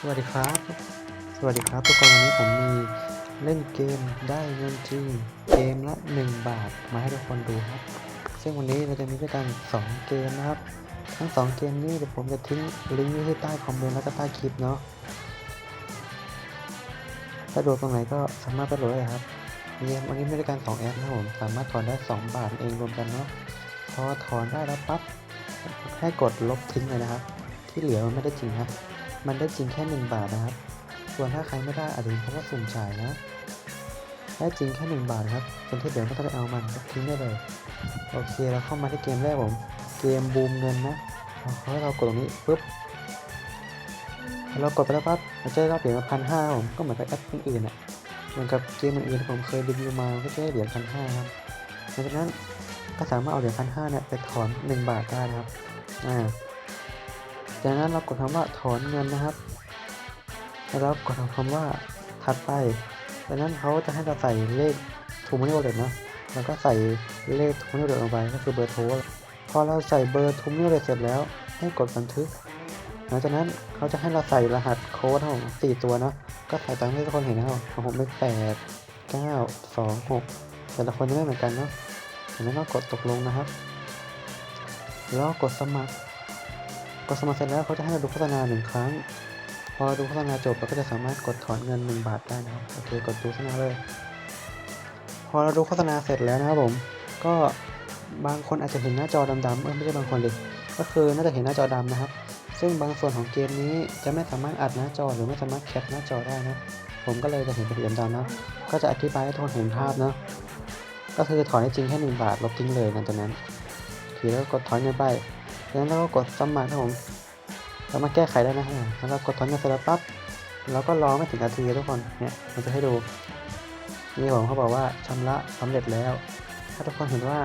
สวัสดีครับ สวัสดีครับทุกคนวันนี้ผมมีเล่นเกมได้เงินจริงเกมละ 1 บาทมาให้ทุกคนดูครับ ซึ่งวันนี้เราจะมีด้วยกัน 2 เกมนะครับ ทั้ง 2 เกมนี้เดี๋ยวผมจะทิ้งลิงก์ไว้ที่ใต้คอมเมนต์แล้วก็ใต้คลิปเนาะถ้าโดดตรงไหนก็สามารถไปโหลดได้ครับมีวันนี้มีด้วยกัน2แอปนะผมสามารถถอนได้ 2 บาทเองรวมกันเนาะพอถอนได้แล้วปั๊บให้กดลบทิ้งเลยนะครับ ที่เหลือมันไม่ได้จริงครับ มันได้จริงแค่ 1 บาทนะครับ ส่วนถ้าใครไม่ได้อาจจะเป็นเพราะว่าสุ่มจ่ายนะได้จริงแค่ 1 บาทครับส่วนที่เหลือไม่ต้องไปเอามันทิ้งได้เลย โอเคเราเข้ามาที่เกมแรกผม เกมบูมเงินนะเราเขาให้เรากดตรงนี้ปุ๊บเรากดไปแล้วปั๊บเราจะได้รับเหรียญมาพันห้าผมก็เหมือนกับแอปอื่นๆอะเหมือนกับเกมอื่นๆที่ผมเคยรีวิวมาก็จะได้เหรียญพันห้าครับหลังจากนั้นก็สามารถเอาเหรียญพันห้าเนี่ยไปถอน1บาทได้นะครับ อ่า จากนั้นเรากดคำว่าถอนเงินนะครับ แล้วกดคำว่าถัดไปจากนั้นเขาจะให้เราใส่เลขทูมันนี่วอเลตเนาะแล้วก็ใส่เลขทูมันนี่วอเลตลงไปก็คือเบอร์โทรพอเราใส่เบอร์ทูมันนี่วอเลตเสร็จแล้วให้กดบันทึก หลังจากนั้นเขาจะให้เราใส่รหัสโค้ดของสี่ตัวเนาะก็ใส่ตามที่ทุกคนเห็นนะครับของผมเป็นแปดเก้าสองหกแต่ละคนจะไม่เหมือนกันเนาะจากนั้นก็กดตกลงนะครับ แล้วกดสมัคร กดสมัครเสร็จแล้วเขาจะให้เราดูโฆษณาหนึ่งครั้ง พอเราดูโฆษณาจบเราก็จะสามารถกดถอนเงิน 1 บาทได้นะครับโอเคกดดูโฆษณาเลย พอเราดูโฆษณาเสร็จแล้วนะครับผม ก็บางคนอาจจะเห็นหน้าจอดำๆเออไม่ใช่บางคนดิก็คือน่าจะเห็นหน้าจอดำนะครับ ซึ่งบางส่วนของเกมนี้จะไม่สามารถอัดหน้าจอหรือไม่สามารถแคปหน้าจอได้นะผมก็เลยจะเห็นเป็นสีดำๆนะ ก็จะอธิบายให้ทุกคนเห็นภาพนะ ก็คือถอนได้จริงแค่1บาทลบทิ้งเลยหลังจากนั้นโอแล้วก็กดถอนเงินไป จากนั้นเราก็กดสมัครครับผมสามารถแก้ไขได้นะฮะแล้วเรากดถอนเงินเสร็จแล้วปั๊บเราก็รอไม่ถึงนาทีทุกคนเนี่ยมันจะให้ดูนี่ผมเขาบอกว่าชำระสำเร็จแล้ว ถ้าทุกคนเห็นว่า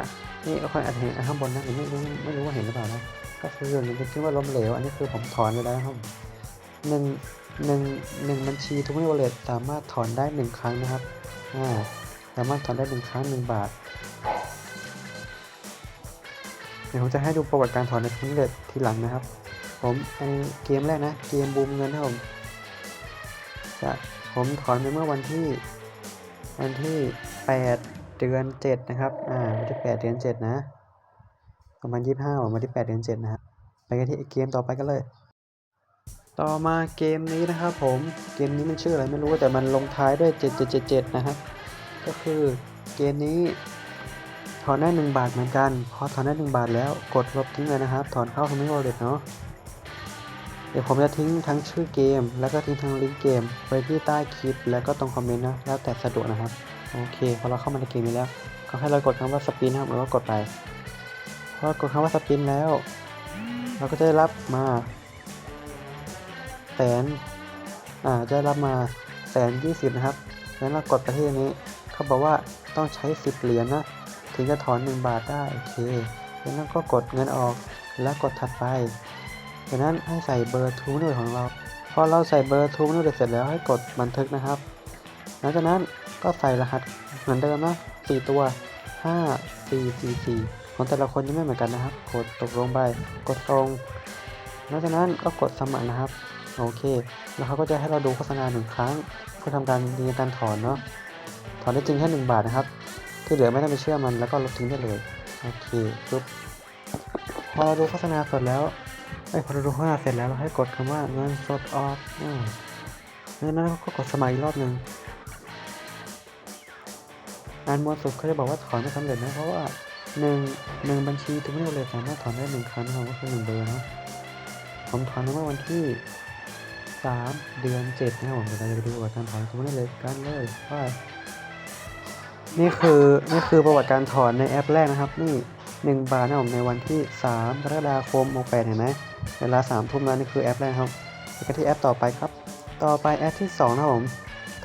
นี่ทุกคนอาจจะเห็นข้างบนนะไม่รู้ไม่รู้ว่าเห็นหรือเปล่านะก็คือมันเป็นชื่ว่าล้มเหลว อันนี้คือผมถอนไปแล้วครับหนึ่งหนึ่งหนึ่งบัญชีทุกเมื่อวอลเล็ตสามารถถอนได้หนึ่งครั้งนะครับอ่าสามารถถอนได้หนึ่งครั้งหนึ่งบาท เดี๋ยวผมจะให้ดูประวัติการถอนในทุนเล็ตทีหลังนะครับ ผมอันนี้เกมแรกนะ เกมบูมเงินนะครับผมจะผมถอนไปเมื่อวันที่ วันที่ 8 เดือน 7 นะครับ อ่าวันที่ 8 เดือน 7 นะ2025วันที่ 8 เดือน 7 นะครับไปกันที่เกมต่อไปกันเลย ต่อมาเกมนี้นะครับผม เกมนี้มันชื่ออะไรไม่รู้แต่มันลงท้ายด้วย 7777 นะครับ ก็คือเกมนี้ ถอนได้ 1 บาทเหมือนกัน พอถอนได้ 1 บาทแล้วกดลบทิ้งเลยนะครับ ถอนเข้าทางไม่วอลเล็ตเนาะ เดี๋ยวผมจะทิ้งทั้งชื่อเกม แล้วก็ทิ้งทั้งลิงก์เกมไว้ที่ใต้คลิป แล้วก็ตรงคอมเมนต์นะ แล้วแต่สะดวกนะครับ โอเค พอเราเข้ามาในเกมนี้แล้ว ก็ให้เรากดคำว่าสปินนะครับ แล้วก็กดไป พอกดคำว่าสปินแล้ว เราก็จะได้รับมาแสน อ่า จะได้รับมาแสนยี่สิบนะครับ แล้วเรากดไปที่นี้ เขาบอกว่าต้องใช้สิบเหรียญนะ ถึงจะถอน 1 บาทได้ โอเคจากนั้นก็กดเงินออกแล้วกดถัดไปจากนั้นให้ใส่เบอร์ทูนูดของเรา พอเราใส่เบอร์ทูนูดเสร็จแล้วให้กดบันทึกนะครับ หลังจากนั้นก็ใส่รหัสเหมือนเดิมนะ4ตัว 5 4 4 4 ของแต่ละคนจะไม่เหมือนกันนะครับ กดตกลงไป กดตรง หลังจากนั้นก็กดสมัครนะครับ โอเค แล้วเขาก็จะให้เราดูโฆษณาหนึ่งครั้ง เพื่อทำการยืนยันการถอนเนาะ ถอนได้จริงแค่1บาทนะครับ ที่เหลือไม่ต้องไปเชื่อมันแล้วก็ลบทิ้งได้เลย โอเคปุ๊บพอเราดูโฆษณาเสร็จแล้วไอ้พอเราดูโฆษณาเสร็จแล้วเราให้กดคำว่าเงินสดออกอ่าจากนั้นก็กดสมัครอีกรอบหนึ่งงานมวลสุดเขาจะบอกว่าถอนไม่สำเร็จนะเพราะว่าหนึ่งหนึ่งบัญชีทุกเมื่อเลยสามารถถอนได้หนึ่งครั้งนะครับก็คือหนึ่งเบอร์นะผมถอนเมื่อวันที่สามเดือนเจ็ดนะครับผมเดี๋ยวเราจะไปดูวัติการถอนทุกเมื่อเลยกันเลยว่า นี่คือนี่คือประวัติการถอนในแอปแรกนะครับ นี่หนึ่งบาทนะผมในวันที่3กรกฎาคม68เห็นไหมเวลา3ทุ่มนั้นนี่คือแอปแรกครับไปกันที่แอปต่อไปครับ ต่อไปแอปที่2นะผม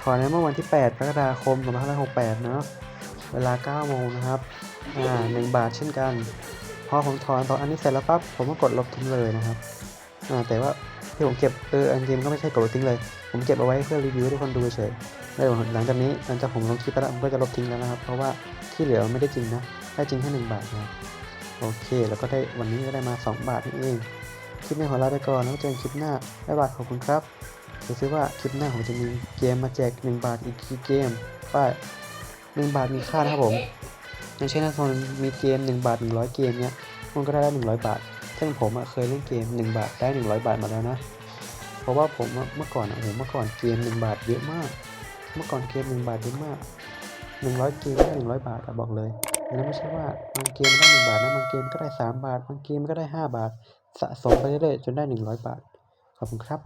ถอนในเมื่อวันที่8กรกฎาคม2568เนาะเวลา9โมงนะครับอ่าหนึ่งบาทเช่นกัน พอผมถอนถอนอันนี้เสร็จแล้วปั๊บผมก็กดลบทิ้งเลยนะครับอ่าแต่ว่าที่ผมเก็บเอออันจริงก็ไม่ใช่กดลบทิ้งเลย ผมเก็บเอาไว้เพื่อรีวิวให้ทุกคนดูเฉย แล้วหลังจากนี้หลังจากผมลงคลิปไปแล้วผมก็จะลบทิ้งแล้วนะครับ เพราะว่าที่เหลือไม่ได้จริงนะ ได้จริงแค่หนึ่งบาทนะโอเค แล้วก็ได้วันนี้ก็ได้มา 2 บาทนี่เอง คลิปนี้ของเราไปก่อนแล้วเจอกันคลิปหน้าบ๊ายบายขอบคุณครับดูซิว่าคลิปหน้าผมจะมีเกมมาแจก 1 บาทอีกกี่เกมป้าย1บาทมีค่านะครับผมอย่างเช่นถ้าคนมีเกม 1 บาท 100 เกมเนี้ยมันก็ได้ละ100 บาท ซึ่งผมเคยเล่นเกม 1 บาทได้ 100 บาทมาแล้วนะ เพราะว่าผมเมื่อก่อนอะโอ้โหเมื่อก่อนเกม 1 บาทเยอะมาก เมื่อก่อนเกมหนึ่งบาทเยอะมากหนึ่งร้อยเกมได้100บาทอะบอกเลยนั่นไม่ใช่ว่าบางเกมได้หนึ่งบาทนะบางเกมก็ได้สามบาท บางเกมก็ได้ห้าบาท สะสมไปเรื่อยๆจนได้หนึ่งร้อยบาท ขอบคุณครับ